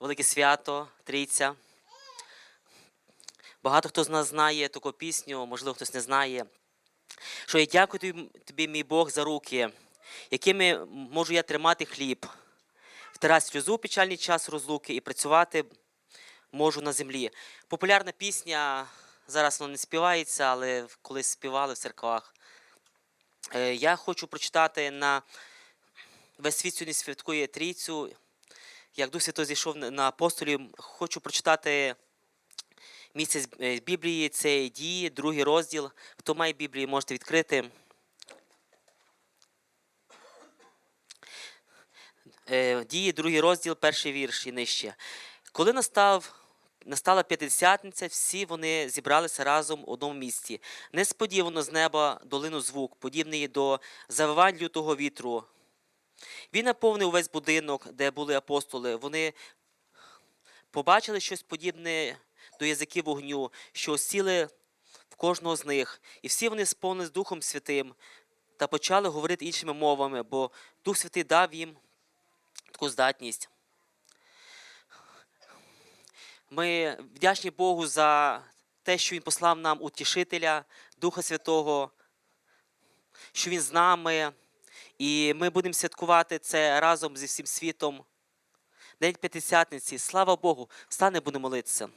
велике свято, трійця. Багато хто з нас знає таку пісню, можливо, хтось не знає. Що я дякую тобі, мій Бог, за руки, якими можу я тримати хліб, втирати сльозу печальний час розлуки і працювати можу на землі. Популярна пісня, зараз вона не співається, але колись співали в церквах. Е, Я хочу прочитати на весь світ сьогодні святкує трійцю. Як Дух Святой зійшов на апостолів, хочу прочитати місце з е, Біблії, це дії, другий розділ. Хто має Біблію, можете відкрити. Е, Дії, другий розділ, перший вірш і нижче. Коли настав, настала п'ятдесятниця, всі вони зібралися разом у одному місці. Несподівано з неба долинув звук, подібний до завивань лютого вітру. Він наповнив увесь будинок, де були апостоли. Вони побачили щось подібне до язиків вогню, що осіли в кожного з них. І всі вони сповнились Духом Святим та почали говорити іншими мовами, бо Дух Святий дав їм таку здатність. Ми вдячні Богу за те, що Він послав нам утішителя, Духа Святого, що Він з нами. І ми будемо святкувати це разом зі всім світом. День П'ятдесятниці. Слава Богу! Встане, будемо молитися.